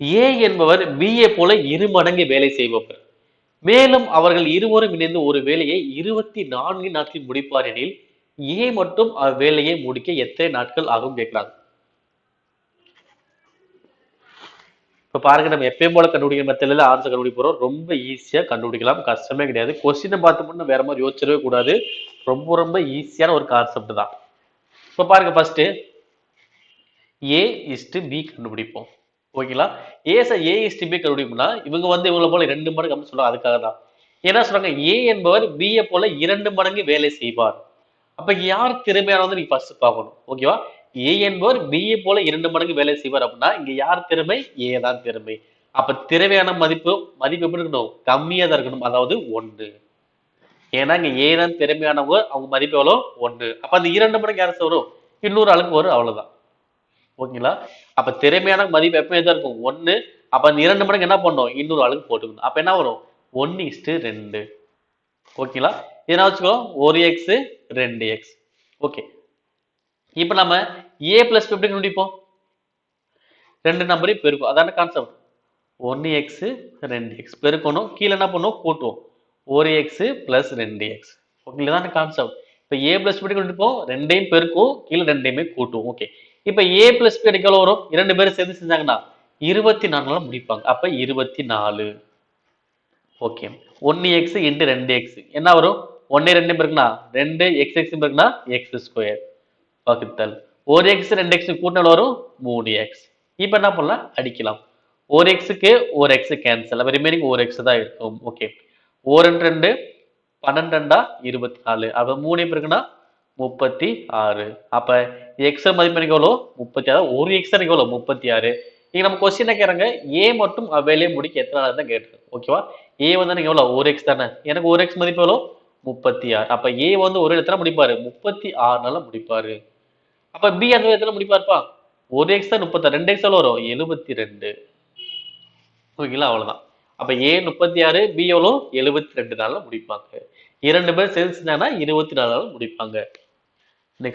ஏ என்பவர் பிஏ போல இரு மடங்கு வேலை செய்பவர். மேலும் அவர்கள் இருவரும் இணைந்து ஒரு வேலையை இருபத்தி நான்கு நாட்களில் முடிப்பார் எனில் ஏ மட்டும் அவ்வேலையை முடிக்க எத்தனை நாட்கள் ஆகும் கேட்கிறாங்க இப்ப பாருங்க நம்ம எப்பயும் போல கண்டுபிடிக்கிற மெத்தடில் ஆன்சர் கண்டுபிடிக்க போறோம் ரொம்ப ஈஸியா கண்டுபிடிக்கலாம். கஷ்டமே கிடையாது. கொஸ்டினை பார்த்தோம்னா வேற மாதிரி யோசிச்சிடவே கூடாது. ரொம்ப ரொம்ப ஈஸியான ஒரு கான்செப்ட் தான். இப்ப பாருங்க ஃபர்ஸ்ட் ஏ இஸ்டு பி கண்டுபிடிப்போம். ஓகேங்களா? ஏஸ் ஏஎஸ்டிபி ஏ இவங்க வந்து இவங்களை போல ரெண்டு மடங்கு அப்படின்னு சொல்றாங்க அதுக்காக தான். என்ன சொல்றாங்க ஏ என்பவர் பிஏ போல இரண்டு மடங்கு வேலை செய்வார். அப்ப யார் திறமையானது நீங்க ஃபர்ஸ்ட் பார்க்கணும் ஓகேவா? ஏ என்பவர் பிஏ போல இரண்டு மடங்கு வேலை செய்வார் அப்படின்னா இங்க யார் திறமை? ஏ தான் திறமை. அப்ப திறமையான மதிப்பு மதிப்பு எப்படி இருக்கணும்? கம்மியா தான் இருக்கணும் அதாவது ஒன்று. ஏன்னா இங்க ஏ தான் திறமையானவங்க அவங்க மதிப்பு எவ்வளோ ஒன்று. அப்ப அந்த இரண்டு மடங்கு யார் வரும் இன்னொரு அளவுக்கு வரும் அவ்வளவுதான். ஓகேங்களா? அப்ப திறமையான மதிப்பு எப்பவுமே தான் இருக்கும். ஒன்னு அப்ப அந்த இரண்டு மடங்கு என்ன பண்ணோம் இன்னொரு அளவுக்கு போட்டுக்கணும் அப்ப என்ன வரும்? ஒன்னு இஸ்டு ரெண்டு. ஓகேங்களா? இதனா வச்சுக்கோ ஒரு எக்ஸ் ரெண்டு எக்ஸ் ஓகே. இப்போ நம்ம ஏ பிளஸ் எப்படி கண்டுபிடிப்போம்? ரெண்டு நம்பரையும் பெருக்கும் அதான கான்செப்ட் ஒன்று எக்ஸ் ரெண்டு எக்ஸ் பெருக்கணும். கீழே என்ன பண்ணுவோம்? கூட்டுவோம். ஒரு எக்ஸ் பிளஸ் ரெண்டு எக்ஸ் ஓகே தானே கான்செப்ட் இப்போ ஏ பிளஸ் பி கண்டுபிடிப்போம் ரெண்டையும் பெருக்கும் கீழே ரெண்டையுமே கூட்டுவோம். ஓகே இப்போ ஏ பிளஸ் பி எவ்வளோ வரும்? இரண்டு பேரும் சேர்ந்து செஞ்சாங்கன்னா இருபத்தி நாலுல முடிப்பாங்க. அப்போ இருபத்தி நாலு ஓகே ஒன்று எக்ஸ் இன்ட்டு ரெண்டு எக்ஸ் என்ன வரும்? ஒன்னு ரெண்டு இருக்குன்னா ரெண்டு எக்ஸ் எக்ஸ் இருக்குன்னா எக்ஸ் ஸ்கொயர் வகுத்தல் ஒரு எக்ஸ் ரெண்டு எக்ஸ் கூட்டினால் வரும்? மூணு எக்ஸ் இப்போ என்ன பண்ணலாம்? அடிக்கலாம். ஒரு எக்ஸுக்கு ஒரு எக்ஸ் கேன்சல் அப்போ ரிமைனிங் ஒரு எக்ஸ் தான் இருக்கும். ஓகே ஒரு ரெண்டு ரெண்டு பன்னெண்டா இருபத்தி நாலு. அப்போ மூணு எப்படி இருக்குன்னா முப்பத்தி ஆறு. அப்ப எக்ஸ் மதிப்பு எனக்கு எவ்வளோ முப்பத்தி ஆறு. ஒரு எக்ஸ் எனக்கு எவ்வளோ முப்பத்தி ஆறு. இங்க நம்ம கொஸ்டின் கேட்கறாங்க ஏ மட்டும் அவையிலே முடிக்க எத்தனை நாள் தான் கேட்டு ஓகேவா ஏ வந்து எனக்கு எவ்வளோ ஒரு எக்ஸ் தானே. எனக்கு ஒரு எக்ஸ் மதிப்பு எவ்வளோ முப்பத்தி ஆறு. அப்ப ஏ வந்து ஒரு எத்தனை முடிப்பாரு. முப்பத்தி ஆறு நாள்ல முடிப்பாரு. அப்ப பி அந்த எத்தனை முடிப்பாருப்பா. ஒரு எக்ஸ் தான் முப்பத்தாறு ரெண்டு எக்ஸ் எவ்வளோ வரும்? எழுபத்தி ரெண்டு. ஓகேங்களா அவ்வளோதான் அப்போ ஏ முப்பத்தி ஆறு பி எவ்வளோ எழுபத்தி ரெண்டு நாளில் முடிப்பாங்க. இரண்டு பேர் சேர்ந்து இருபத்தி நாலு நாள் முடிப்பாங்க.